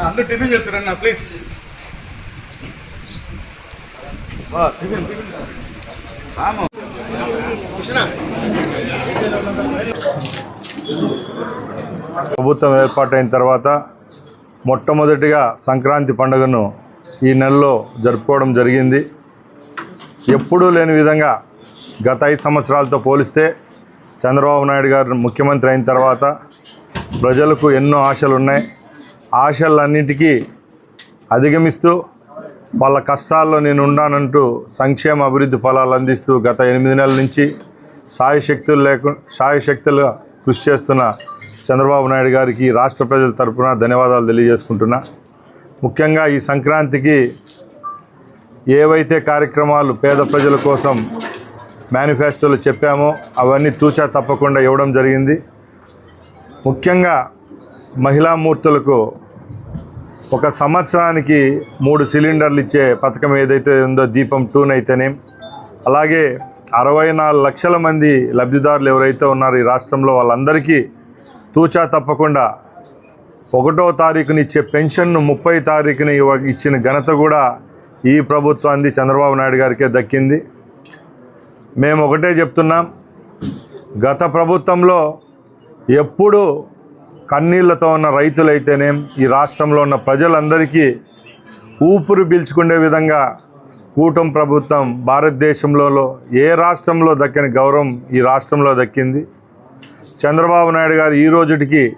అందరు టిఫిన్ చేస్తారన్న please tiffin ప్రభుత్వం ఏర్పాటైన తర్వాత మొట్టమొదటిగా సంక్రాంతి పండుగను ఈ నెలలో జరుపుకోవడం జరిగింది. ఎప్పుడూ లేని విధంగా గత ఐదు సంవత్సరాలతో పోలిస్తే చంద్రబాబు నాయుడు గారు ముఖ్యమంత్రి అయిన తర్వాత ప్రజలకు ఎన్నో ఆశలు ఉన్నాయి. ఆశలన్నిటికీ అధిగమిస్తూ వాళ్ళ కష్టాల్లో నేను ఉన్నానంటూ సంక్షేమ అభివృద్ధి ఫలాలు అందిస్తూ గత ఎనిమిది నెలల నుంచి సాయశక్తులు లేకుండా సాయశక్తులుగా కృషి చేస్తున్న చంద్రబాబు నాయుడు గారికి రాష్ట్ర ప్రజల తరఫున ధన్యవాదాలు తెలియజేసుకుంటున్నా. ముఖ్యంగా ఈ సంక్రాంతికి ఏవైతే కార్యక్రమాలు పేద ప్రజల కోసం మేనిఫెస్టోలో చెప్పామో అవన్నీ తూచా తప్పకుండా ఇవ్వడం జరిగింది. ముఖ్యంగా మహిళా మూర్తులకు ఒక సంవత్సరానికి మూడు సిలిండర్లు ఇచ్చే పథకం ఏదైతే ఉందో దీపం టూన్ అలాగే అరవై నాలుగు లక్షల మంది లబ్ధిదారులు ఎవరైతే ఉన్నారో ఈ రాష్ట్రంలో వాళ్ళందరికీ తూచా తప్పకుండా ఒకటో తారీఖున ఇచ్చే పెన్షన్ను ముప్పై తారీఖున ఇవ్వ- ఇచ్చిన ఘనత కూడా ఈ ప్రభుత్వాన్ని చంద్రబాబు నాయుడు గారికే దక్కింది. మేము ఒకటే చెప్తున్నాం. గత ప్రభుత్వంలో ఎప్పుడు కన్నీళ్ళతో ఉన్న రైతులైతేనేం ఈ రాష్ట్రంలో ఉన్న ప్రజలందరికీ ఊపిరి పీల్చుకునే విధంగా కూటమి ప్రభుత్వం భారతదేశంలో ఏ రాష్ట్రంలో దక్కని గౌరవం ఈ రాష్ట్రంలో దక్కింది. చంద్రబాబు నాయుడు గారు ఈ రోజుటికి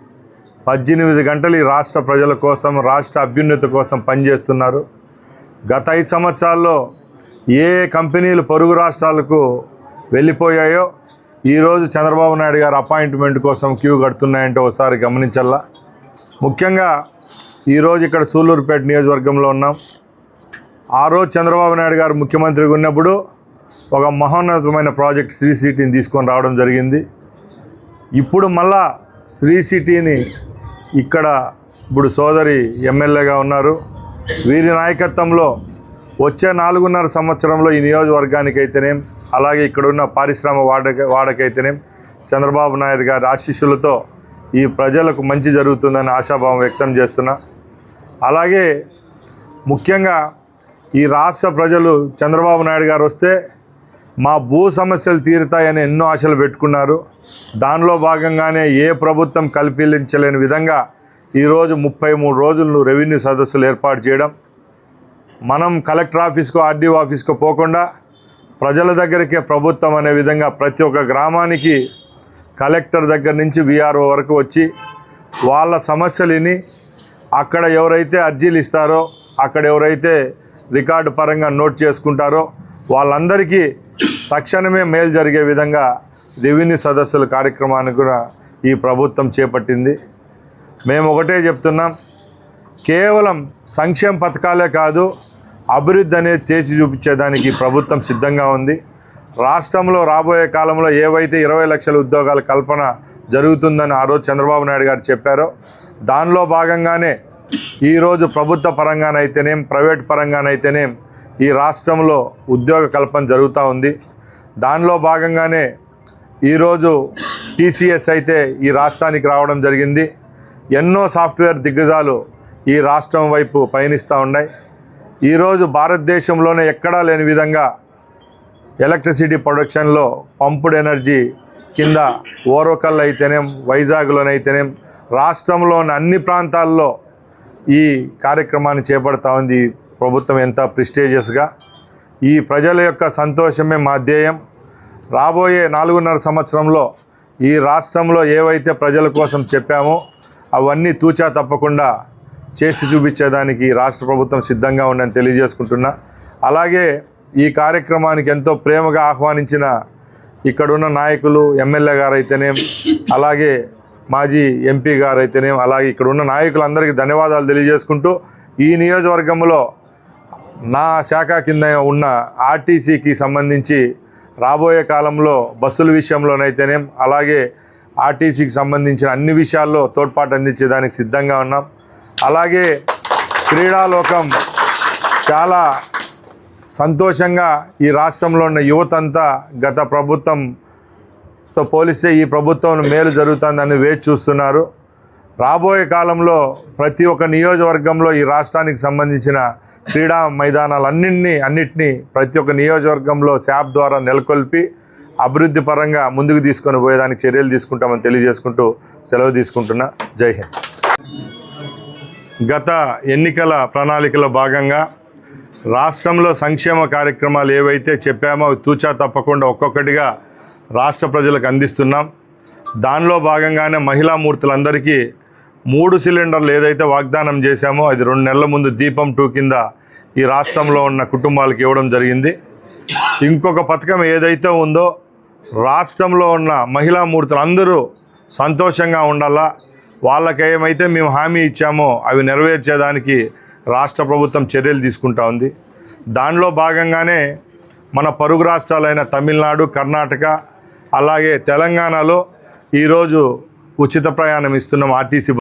పద్దెనిమిది గంటలు ఈ రాష్ట్ర ప్రజల కోసం రాష్ట్ర అభ్యున్నతి కోసం పనిచేస్తున్నారు. గత ఐదు సంవత్సరాల్లో ఏ కంపెనీలు పొరుగు రాష్ట్రాలకు వెళ్ళిపోయాయో ఈరోజు చంద్రబాబు నాయుడు గారు అపాయింట్మెంట్ కోసం క్యూ కడుతున్నాయంటే ఒకసారి గమనించాలా ముఖ్యంగా ఈరోజు ఇక్కడ సూళ్ళూరుపేట నియోజకవర్గంలో ఉన్నాం. ఆ రోజు చంద్రబాబు నాయుడు గారు ముఖ్యమంత్రిగా ఉన్నప్పుడు ఒక మహోన్నతమైన ప్రాజెక్ట్ శ్రీ సిటీని తీసుకొని రావడం జరిగింది. ఇప్పుడు మళ్ళా శ్రీ సిటీని ఇక్కడ ఇప్పుడు సోదరి ఎమ్మెల్యేగా ఉన్నారు. వీరి నాయకత్వంలో వచ్చే నాలుగున్నర సంవత్సరంలో ఈ నియోజకవర్గానికి అలాగే ఇక్కడ ఉన్న పారిశ్రామిక వాడక వాడకైతేనేం చంద్రబాబు నాయుడు గారి ఆశీస్సులతో ఈ ప్రజలకు మంచి జరుగుతుందని ఆశాభావం వ్యక్తం చేస్తున్నా. అలాగే ముఖ్యంగా ఈ రాష్ట్ర ప్రజలు చంద్రబాబు నాయుడు గారు వస్తే మా భూ సమస్యలు తీరుతాయని ఎన్నో ఆశలు పెట్టుకున్నారు. దానిలో భాగంగానే ఏ ప్రభుత్వం కల్పించలేని విధంగా ఈరోజు ముప్పై మూడు రోజులు రెవెన్యూ సదస్సులు ఏర్పాటు చేయడం మనం కలెక్టర్ ఆఫీస్కో ఆర్డీఓ ఆఫీస్కో పోకుండా ప్రజల దగ్గరికే ప్రభుత్వం అనే విధంగా ప్రతి ఒక్క గ్రామానికి కలెక్టర్ దగ్గర నుంచి విఆర్ఓ వరకు వచ్చి వాళ్ళ సమస్యలు విని అక్కడ ఎవరైతే అర్జీలు ఇస్తారో అక్కడ ఎవరైతే రికార్డు పరంగా నోట్ చేసుకుంటారో వాళ్ళందరికీ తక్షణమే మేలు జరిగే విధంగా రెవెన్యూ సదస్సుల కార్యక్రమాన్ని కూడా ఈ ప్రభుత్వం చేపట్టింది. మేము ఒకటే చెప్తున్నాం కేవలం సంక్షేమ పథకాలే కాదు అభివృద్ధి అనేది చేసి చూపించేదానికి ప్రభుత్వం సిద్ధంగా ఉంది. రాష్ట్రంలో రాబోయే కాలంలో ఏవైతే ఇరవై లక్షల ఉద్యోగాల కల్పన జరుగుతుందని ఆ రోజు చంద్రబాబు నాయుడు గారు చెప్పారో దానిలో భాగంగానే ఈరోజు ప్రభుత్వ పరంగానైతేనేం ప్రైవేట్ పరంగానైతేనేం ఈ రాష్ట్రంలో ఉద్యోగ కల్పన జరుగుతూ ఉంది. దానిలో భాగంగానే ఈరోజు టీసీఎస్ అయితే ఈ రాష్ట్రానికి రావడం జరిగింది. ఎన్నో సాఫ్ట్వేర్ దిగ్గజాలు ఈ రాష్ట్రం వైపు పయనిస్తూ ఉన్నాయి. ఈరోజు భారతదేశంలోనే ఎక్కడా లేని విధంగా ఎలక్ట్రిసిటీ ప్రొడక్షన్లో పంపుడ్ ఎనర్జీ కింద ఓరోకల్ అయితేనేం వైజాగ్లోనైతేనేం రాష్ట్రంలోని అన్ని ప్రాంతాల్లో ఈ కార్యక్రమాన్ని చేపడతా ఉంది ప్రభుత్వం ఎంత ప్రిస్టేజియస్గా. ఈ ప్రజల యొక్క సంతోషమే మా ధ్యేయం. రాబోయే నాలుగున్నర సంవత్సరంలో ఈ రాష్ట్రంలో ఏవైతే ప్రజల కోసం చెప్పామో అవన్నీ తూచా తప్పకుండా చేసి చూపించేదానికి రాష్ట్ర ప్రభుత్వం సిద్ధంగా ఉందని తెలియజేసుకుంటున్నా. అలాగే ఈ కార్యక్రమానికి ఎంతో ప్రేమగా ఆహ్వానించిన ఇక్కడున్న నాయకులు ఎమ్మెల్యే గారు అయితేనేం అలాగే మాజీ ఎంపీ గారు అయితేనేం అలాగే ఇక్కడున్న నాయకులందరికీ ధన్యవాదాలు తెలియజేసుకుంటూ ఈ నియోజకవర్గంలో నా శాఖ కింద ఉన్న ఆర్టీసీకి సంబంధించి రాబోయే కాలంలో బస్సుల విషయంలోనైతేనేం అలాగే ఆర్టీసీకి సంబంధించిన అన్ని విషయాల్లో తోడ్పాటు అందించేదానికి సిద్ధంగా ఉన్నాం. అలాగే క్రీడాలోకం చాలా సంతోషంగా ఈ రాష్ట్రంలో ఉన్న యువతంతా గత ప్రభుత్వంతో పోలిస్తే ఈ ప్రభుత్వం మేలు జరుగుతుందని వేచి చూస్తున్నారు. రాబోయే కాలంలో ప్రతి ఒక్క నియోజకవర్గంలో ఈ రాష్ట్రానికి సంబంధించిన క్రీడా మైదానాలన్నింటినీ అన్నింటినీ ప్రతి ఒక్క నియోజకవర్గంలో శాప్ ద్వారా నెలకొల్పి అభివృద్ధి పరంగా ముందుకు తీసుకొని పోయేదానికి చర్యలు తీసుకుంటామని తెలియజేసుకుంటూ సెలవు తీసుకుంటున్నా. జై హింద్. గత ఎన్నికల ప్రణాళికలో భాగంగా రాష్ట్రంలో సంక్షేమ కార్యక్రమాలు ఏవైతే చెప్పామో తూచా తప్పకుండా ఒక్కొక్కటిగా రాష్ట్ర ప్రజలకు అందిస్తున్నాం. దానిలో భాగంగానే మహిళా మూర్తులందరికీ మూడు సిలిండర్లు ఏదైతే వాగ్దానం చేశామో అది రెండు నెలల ముందు దీపం టూ కింద ఈ రాష్ట్రంలో ఉన్న కుటుంబాలకు ఇవ్వడం జరిగింది. ఇంకొక పథకం ఏదైతే ఉందో రాష్ట్రంలో ఉన్న మహిళా మూర్తులు అందరూ సంతోషంగా ఉండాలా వాళ్ళకి ఏమైతే మేము హామీ ఇచ్చామో అవి నెరవేర్చేదానికి రాష్ట్ర ప్రభుత్వం చర్యలు తీసుకుంటా ఉంది. దానిలో భాగంగానే మన పరుగు రాష్ట్రాలైన తమిళనాడు కర్ణాటక అలాగే తెలంగాణలో ఈరోజు ఉచిత ప్రయాణం ఇస్తున్నాం ఆర్టీసీ